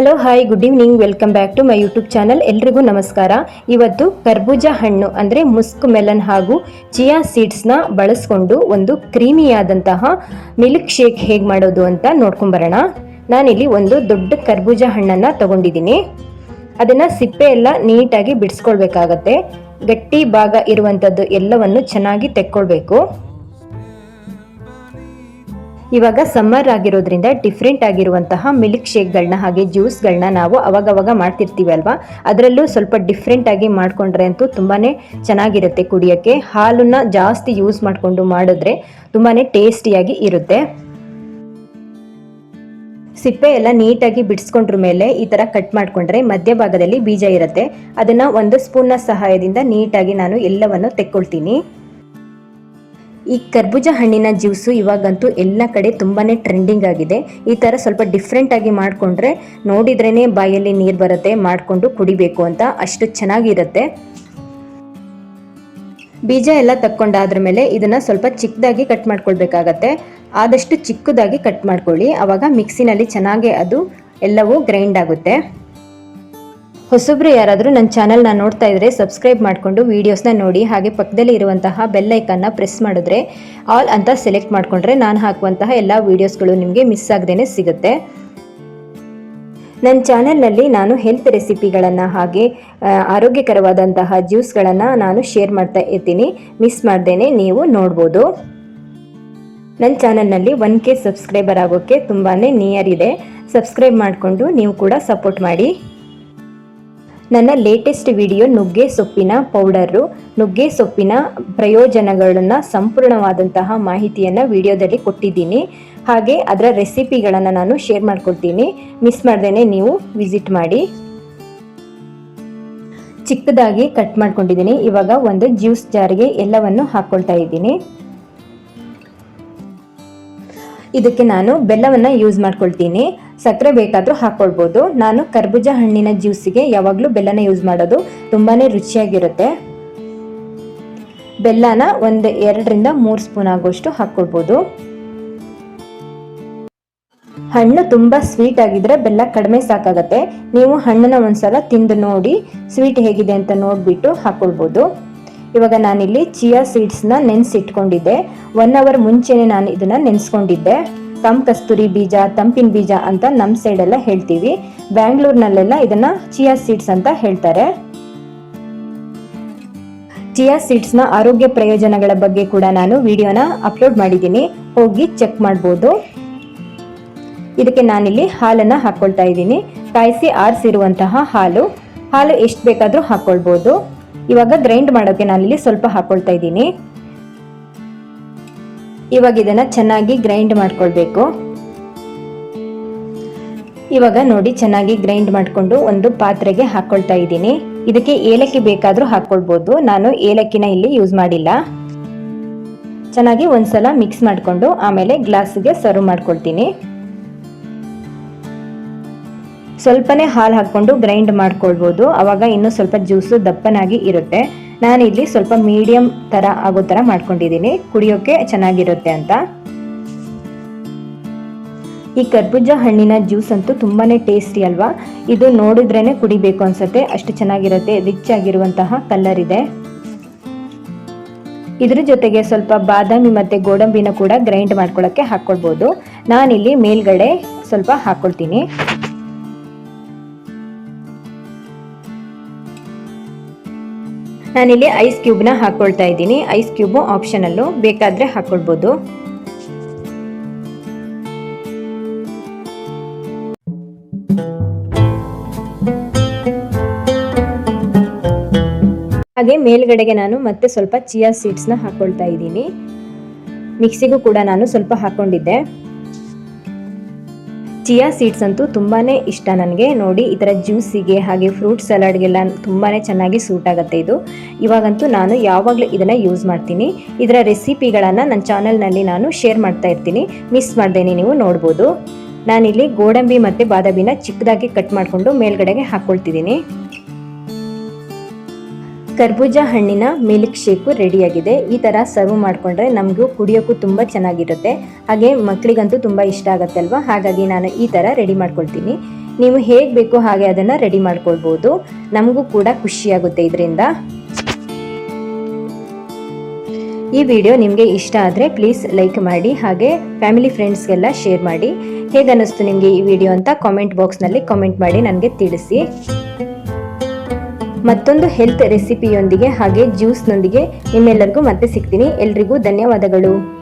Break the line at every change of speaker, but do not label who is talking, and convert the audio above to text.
Hello hi good evening welcome back to my YouTube channel ಎಲ್ರಿಗೂ ನಮಸ್ಕಾರ. ಇವತ್ತು ಕರ್ಬೂಜ ಹಣ್ಣು, ಅಂದರೆ ಮುಸ್ಕ್ ಮೆಲನ್ ಹಾಗೂ ಚಿಯಾ ಸೀಡ್ಸ್ನ ಬಳಸ್ಕೊಂಡು ಒಂದು ಕ್ರೀಮಿಯಾದಂತಹ ಮಿಲ್ಕ್ ಶೇಕ್ ಹೇಗೆ ಮಾಡೋದು ಅಂತ ನೋಡ್ಕೊಂಬರೋಣ ನಾನಿಲ್ಲಿ ಒಂದು ದೊಡ್ಡ ಕರ್ಬೂಜ ಹಣ್ಣನ್ನು ತಗೊಂಡಿದ್ದೀನಿ. ಅದನ್ನು ಸಿಪ್ಪೆ ಎಲ್ಲ ನೀಟಾಗಿ ಬಿಡಿಸ್ಕೊಳ್ಬೇಕಾಗತ್ತೆ. ಗಟ್ಟಿ ಭಾಗ ಇರುವಂಥದ್ದು ಎಲ್ಲವನ್ನು ಚೆನ್ನಾಗಿ ತೆಕ್ಕೊಳ್ಬೇಕು. ಇವಾಗ ಸಮ್ಮರ್ ಆಗಿರೋದ್ರಿಂದ ಡಿಫ್ರೆಂಟ್ ಆಗಿರುವಂತಹ ಮಿಲ್ಕ್ ಶೇಕ್ಗಳನ್ನ ಹಾಗೆ ಜ್ಯೂಸ್ಗಳನ್ನ ನಾವು ಅವಾಗವಾಗ ಮಾಡ್ತಿರ್ತೀವಿ ಅಲ್ವಾ? ಅದರಲ್ಲೂ ಸ್ವಲ್ಪ ಡಿಫ್ರೆಂಟ್ ಆಗಿ ಮಾಡಿಕೊಂಡ್ರೆ ಅಂತೂ ತುಂಬಾ ಚೆನ್ನಾಗಿರುತ್ತೆ ಕುಡಿಯೋಕ್ಕೆ. ಹಾಲನ್ನು ಜಾಸ್ತಿ ಯೂಸ್ ಮಾಡಿಕೊಂಡು ಮಾಡಿದ್ರೆ ತುಂಬಾ ಟೇಸ್ಟಿಯಾಗಿ ಇರುತ್ತೆ. ಸಿಪ್ಪೆ ಎಲ್ಲ ನೀಟಾಗಿ ಬಿಡಿಸ್ಕೊಂಡ್ರ ಮೇಲೆ ಈ ಥರ ಕಟ್ ಮಾಡಿಕೊಂಡ್ರೆ ಮಧ್ಯಭಾಗದಲ್ಲಿ ಬೀಜ ಇರುತ್ತೆ. ಅದನ್ನು ಒಂದು ಸ್ಪೂನ್ನ ಸಹಾಯದಿಂದ ನೀಟಾಗಿ ನಾನು ಎಲ್ಲವನ್ನು ತೆಕ್ಕೊಳ್ತೀನಿ. ಈ ಕರ್ಬೂಜ ಹಣ್ಣಿನ ಜ್ಯೂಸು ಇವಾಗಂತೂ ಎಲ್ಲ ಕಡೆ ತುಂಬಾ ಟ್ರೆಂಡಿಂಗ್ ಆಗಿದೆ. ಈ ಥರ ಸ್ವಲ್ಪ ಡಿಫ್ರೆಂಟಾಗಿ ಮಾಡಿಕೊಂಡ್ರೆ ನೋಡಿದ್ರೇ ಬಾಯಲ್ಲಿ ನೀರು ಬರುತ್ತೆ, ಮಾಡಿಕೊಂಡು ಕುಡಿಬೇಕು ಅಂತ ಅಷ್ಟು ಚೆನ್ನಾಗಿರುತ್ತೆ. ಬೀಜ ಎಲ್ಲ ತಕ್ಕೊಂಡಾದ್ರ ಮೇಲೆ ಇದನ್ನು ಸ್ವಲ್ಪ ಚಿಕ್ಕದಾಗಿ ಕಟ್ ಮಾಡ್ಕೊಳ್ಬೇಕಾಗತ್ತೆ. ಆದಷ್ಟು ಚಿಕ್ಕದಾಗಿ ಕಟ್ ಮಾಡ್ಕೊಳ್ಳಿ. ಆವಾಗ ಮಿಕ್ಸಿನಲ್ಲಿ ಚೆನ್ನಾಗಿ ಅದು ಎಲ್ಲವೂ ಗ್ರೈಂಡ್ ಆಗುತ್ತೆ. ಹೊಸಬ್ರು ಯಾರಾದರೂ ನನ್ನ ಚಾನಲ್ನ ನೋಡ್ತಾ ಇದ್ರೆ ಸಬ್ಸ್ಕ್ರೈಬ್ ಮಾಡಿಕೊಂಡು ವೀಡಿಯೋಸ್ನ ನೋಡಿ, ಹಾಗೆ ಪಕ್ಕದಲ್ಲಿ ಇರುವಂತಹ ಬೆಲ್ ಐಕನ್ನ ಪ್ರೆಸ್ ಮಾಡಿದ್ರೆ ಆಲ್ ಅಂತ ಸೆಲೆಕ್ಟ್ ಮಾಡಿಕೊಂಡ್ರೆ ನಾನು ಹಾಕುವಂತಹ ಎಲ್ಲ ವೀಡಿಯೋಸ್ಗಳು ನಿಮಗೆ ಮಿಸ್ ಆಗದೇ ಸಿಗುತ್ತೆ. ನನ್ನ ಚಾನೆಲ್ನಲ್ಲಿ ನಾನು ಹೆಲ್ತ್ ರೆಸಿಪಿಗಳನ್ನು ಹಾಗೆ ಆರೋಗ್ಯಕರವಾದಂತಹ ಜ್ಯೂಸ್ಗಳನ್ನು ನಾನು ಶೇರ್ ಮಾಡ್ತಾ ಇರ್ತೀನಿ. ಮಿಸ್ ಮಾಡ್ದೇನೆ ನೀವು ನೋಡ್ಬೋದು. ನನ್ನ ಚಾನಲ್ನಲ್ಲಿ ಒನ್ ಕೆ ಸಬ್ಸ್ಕ್ರೈಬರ್ ಆಗೋಕ್ಕೆ ತುಂಬಾ ನಿಯರ್ ಇದೆ. ಸಬ್ಸ್ಕ್ರೈಬ್ ಮಾಡಿಕೊಂಡು ನೀವು ಕೂಡ ಸಪೋರ್ಟ್ ಮಾಡಿ. ನನ್ನ ಲೇಟೆಸ್ಟ್ ವಿಡಿಯೋ ನುಗ್ಗೆ ಸೊಪ್ಪಿನ ಪೌಡರು ನುಗ್ಗೆ ಸೊಪ್ಪಿನ ಪ್ರಯೋಜನಗಳನ್ನು ಸಂಪೂರ್ಣವಾದಂತಹ ಮಾಹಿತಿಯನ್ನು ವಿಡಿಯೋದಲ್ಲಿ ಕೊಟ್ಟಿದ್ದೀನಿ. ಹಾಗೆ ಅದರ ರೆಸಿಪಿಗಳನ್ನು ನಾನು ಶೇರ್ ಮಾಡ್ಕೊಳ್ತೀನಿ ಮಿಸ್ ಮಾಡ್ದೇ ನೀವು ವಿಸಿಟ್ ಮಾಡಿ. ಚಿಕ್ಕದಾಗಿ ಕಟ್ ಮಾಡ್ಕೊಂಡಿದ್ದೀನಿ. ಇವಾಗ ಒಂದು ಜ್ಯೂಸ್ ಜಾರಿಗೆ ಎಲ್ಲವನ್ನು ಹಾಕ್ಕೊಳ್ತಾ ಇದ್ದೀನಿ. ಇದಕ್ಕೆ ನಾನು ಬೆಲ್ಲವನ್ನು ಯೂಸ್ ಮಾಡ್ಕೊಳ್ತೀನಿ. ಸಕ್ಕರೆ ಬೇಕಾದರೂ ಹಾಕ್ಕೊಳ್ಬೋದು ನಾನು ಕರ್ಬೂಜ ಹಣ್ಣಿನ ಜ್ಯೂಸಿಗೆ ಯಾವಾಗಲೂ ಬೆಲ್ಲನ ಯೂಸ್ ಮಾಡೋದು ತುಂಬಾ ರುಚಿಯಾಗಿರುತ್ತೆ. ಬೆಲ್ಲನ ಒಂದು ಎರಡರಿಂದ ಮೂರು ಸ್ಪೂನ್ ಆಗುವಷ್ಟು ಹಾಕ್ಕೊಳ್ಬೋದು ಹಣ್ಣು ತುಂಬ ಸ್ವೀಟ್ ಆಗಿದ್ರೆ ಬೆಲ್ಲ ಕಡಿಮೆ ಸಾಕಾಗತ್ತೆ. ನೀವು ಹಣ್ಣನ್ನ ಒಂದ್ಸಲ ತಿಂದು ನೋಡಿ ಸ್ವೀಟ್ ಹೇಗಿದೆ ಅಂತ ನೋಡಿಬಿಟ್ಟು ಹಾಕ್ಕೊಳ್ಬೋದು ಇವಾಗ ನಾನಿಲ್ಲಿ ಚಿಯಾ ಸೀಡ್ಸ್ನ ನೆನೆಸಿಟ್ಕೊಂಡಿದ್ದೆ. ಒನ್ ಅವರ್ ಮುಂಚೆನೆ ನಾನು ಇದನ್ನ ನೆನೆಸ್ಕೊಂಡಿದ್ದೆ. ಕಮ್ ಕಸ್ತೂರಿ ಬೀಜ, ತಂಪಿನ ಬೀಜ ಅಂತ ನಮ್ಮ ಸೈಡೆಲ್ಲ ಹೇಳ್ತೀವಿ. ಬ್ಯಾಂಗ್ಳೂರ್ನಲ್ಲೆಲ್ಲ ಇದನ್ನ ಚಿಯಾ ಸೀಡ್ಸ್ ಅಂತ ಹೇಳ್ತಾರೆ. ಚಿಯಾ ಸೀಡ್ಸ್ನ ಆರೋಗ್ಯ ಪ್ರಯೋಜನಗಳ ಬಗ್ಗೆ ಕೂಡ ನಾನು ವಿಡಿಯೋನ ಅಪ್ಲೋಡ್ ಮಾಡಿದ್ದೀನಿ. ಹೋಗಿ ಚೆಕ್ ಮಾಡ್ಬೋದು. ಇದಕ್ಕೆ ನಾನಿಲ್ಲಿ ಹಾಲನ್ನು ಹಾಕ್ಕೊಳ್ತಾ ಇದ್ದೀನಿ. ಕಾಯಿಸಿ ಆರಿಸಿರುವಂತಹ ಹಾಲು. ಹಾಲು ಎಷ್ಟು ಬೇಕಾದರೂ ಹಾಕ್ಕೊಳ್ಬೋದು ಇವಾಗ ಗ್ರೈಂಡ್ ಮಾಡೋಕ್ಕೆ ನಾನಿಲ್ಲಿ ಸ್ವಲ್ಪ ಹಾಕ್ಕೊಳ್ತಾ ಇದ್ದೀನಿ. ಇವಾಗ ಇದನ್ನು ಚೆನ್ನಾಗಿ ಗ್ರೈಂಡ್ ಮಾಡ್ಕೊಳ್ಬೇಕು. ಇವಾಗ ನೋಡಿ ಚೆನ್ನಾಗಿ ಗ್ರೈಂಡ್ ಮಾಡಿಕೊಂಡು ಒಂದು ಪಾತ್ರೆಗೆ ಹಾಕ್ಕೊಳ್ತಾ ಇದ್ದೀನಿ. ಇದಕ್ಕೆ ಏಲಕ್ಕಿ ಬೇಕಾದರೂ ಹಾಕ್ಕೊಳ್ಬೋದು ನಾನು ಏಲಕ್ಕಿನ ಇಲ್ಲಿ ಯೂಸ್ ಮಾಡಿಲ್ಲ. ಚೆನ್ನಾಗಿ ಒಂದ್ಸಲ ಮಿಕ್ಸ್ ಮಾಡಿಕೊಂಡು ಆಮೇಲೆ ಗ್ಲಾಸ್ಗೆ ಸರ್ವ್ ಮಾಡ್ಕೊಳ್ತೀನಿ. ಸ್ವಲ್ಪನೇ ಹಾಲು ಹಾಕ್ಕೊಂಡು ಗ್ರೈಂಡ್ ಮಾಡ್ಕೊಳ್ಬೋದು. ಆವಾಗ ಇನ್ನೂ ಸ್ವಲ್ಪ ಜ್ಯೂಸು ದಪ್ಪನಾಗಿ ಇರುತ್ತೆ. ನಾನು ಇಲ್ಲಿ ಸ್ವಲ್ಪ ಮೀಡಿಯಂ ಥರ ಆಗೋ ಥರ ಮಾಡ್ಕೊಂಡಿದ್ದೀನಿ. ಕುಡಿಯೋಕ್ಕೆ ಚೆನ್ನಾಗಿರುತ್ತೆ ಅಂತ. ಈ ಕರ್ಬೂಜ ಹಣ್ಣಿನ ಜ್ಯೂಸ್ ಅಂತೂ ತುಂಬಾ ಟೇಸ್ಟಿ ಅಲ್ವಾ? ಇದು ನೋಡಿದ್ರೇ ಕುಡಿಬೇಕು ಅನ್ಸುತ್ತೆ. ಅಷ್ಟು ಚೆನ್ನಾಗಿರುತ್ತೆ. ರಿಚ್ ಆಗಿರುವಂತಹ ಕಲರ್ ಇದೆ. ಇದ್ರ ಜೊತೆಗೆ ಸ್ವಲ್ಪ ಬಾದಾಮಿ ಮತ್ತು ಗೋಡಂಬಿನ ಕೂಡ ಗ್ರೈಂಡ್ ಮಾಡ್ಕೊಳ್ಳೋಕ್ಕೆ ಹಾಕ್ಕೊಳ್ಬೋದು ನಾನಿಲ್ಲಿ ಮೇಲ್ಗಡೆ ಸ್ವಲ್ಪ ಹಾಕ್ಕೊಳ್ತೀನಿ ನಾನಿಲ್ಲಿ ಐಸ್ ಕ್ಯೂಬ್ನ ಹಾಕ್ಕೊಳ್ತಾ ಇದ್ದೀನಿ. ಐಸ್ ಕ್ಯೂಬು ಆಪ್ಷನಲ್ಲು ಬೇಕಾದರೆ ಹಾಕ್ಕೊಳ್ಬೋದು ಹಾಗೆ ಮೇಲ್ಗಡೆಗೆ ನಾನು ಮತ್ತೆ ಸ್ವಲ್ಪ ಚಿಯಾ ಸೀಡ್ಸ್ನ ಹಾಕ್ಕೊಳ್ತಾ ಇದ್ದೀನಿ. ಮಿಕ್ಸಿಗೂ ಕೂಡ ನಾನು ಸ್ವಲ್ಪ ಹಾಕ್ಕೊಂಡಿದ್ದೆ ಚಿಯಾ ಸೀಡ್ಸ್ ಅಂತೂ ತುಂಬಾ ಇಷ್ಟ ನನಗೆ. ನೋಡಿ, ಈ ಥರ ಜ್ಯೂಸಿಗೆ ಹಾಗೆ ಫ್ರೂಟ್ ಸಲಾಡ್ಗೆಲ್ಲ ತುಂಬಾ ಚೆನ್ನಾಗಿ ಸೂಟ್ ಆಗುತ್ತೆ ಇದು. ಇವಾಗಂತೂ ನಾನು ಯಾವಾಗಲೂ ಇದನ್ನು ಯೂಸ್ ಮಾಡ್ತೀನಿ. ಇದರ ರೆಸಿಪಿಗಳನ್ನು ನನ್ನ ಚಾನಲ್ನಲ್ಲಿ ನಾನು ಶೇರ್ ಮಾಡ್ತಾ ಇರ್ತೀನಿ. ಮಿಸ್ ಮಾಡ್ದೇನೆ ನೀವು ನೋಡ್ಬೋದು. ನಾನಿಲ್ಲಿ ಗೋಡಂಬಿ ಮತ್ತು ಬಾದಾಮಿನ ಚಿಕ್ಕದಾಗಿ ಕಟ್ ಮಾಡಿಕೊಂಡು ಮೇಲ್ಗಡೆಗೆ ಹಾಕ್ಕೊಳ್ತಿದ್ದೀನಿ ಕರ್ಬೂಜ ಹಣ್ಣಿನ ಮಿಲ್ಕ್ ಶೇಕು ರೆಡಿಯಾಗಿದೆ. ಈ ಥರ ಸರ್ವ್ ಮಾಡಿಕೊಂಡ್ರೆ ನಮಗೂ ಕುಡಿಯೋಕ್ಕೂ ತುಂಬ ಚೆನ್ನಾಗಿರುತ್ತೆ. ಹಾಗೆ ಮಕ್ಕಳಿಗಂತೂ ತುಂಬ ಇಷ್ಟ ಆಗುತ್ತೆ ಅಲ್ವಾ? ಹಾಗಾಗಿ ನಾನು ಈ ಥರ ರೆಡಿ ಮಾಡ್ಕೊಳ್ತೀನಿ. ನೀವು ಹೇಗೆ ಬೇಕೋ ಹಾಗೆ ಅದನ್ನು ರೆಡಿ ಮಾಡ್ಕೊಳ್ಬೋದು. ನಮಗೂ ಕೂಡ ಖುಷಿಯಾಗುತ್ತೆ ಇದರಿಂದ. ಈ ವಿಡಿಯೋ ನಿಮಗೆ ಇಷ್ಟ ಆದರೆ ಪ್ಲೀಸ್ ಲೈಕ್ ಮಾಡಿ, ಹಾಗೆ ಫ್ಯಾಮಿಲಿ ಫ್ರೆಂಡ್ಸ್ಗೆಲ್ಲ ಶೇರ್ ಮಾಡಿ. ಹೇಗನ್ನಿಸ್ತು ನಿಮಗೆ ಈ ವಿಡಿಯೋ ಅಂತ ಕಾಮೆಂಟ್ ಬಾಕ್ಸ್ನಲ್ಲಿ ಕಾಮೆಂಟ್ ಮಾಡಿ ನನಗೆ ತಿಳಿಸಿ. ಮತ್ತೊಂದು ಹೆಲ್ತ್ ರೆಸಿಪಿಯೊಂದಿಗೆ ಹಾಗೆ ಜ್ಯೂಸ್ನೊಂದಿಗೆ ನಿಮ್ಮೆಲ್ಲರಿಗೂ ಮತ್ತೆ ಸಿಗ್ತೀನಿ. ಎಲ್ರಿಗೂ ಧನ್ಯವಾದಗಳು.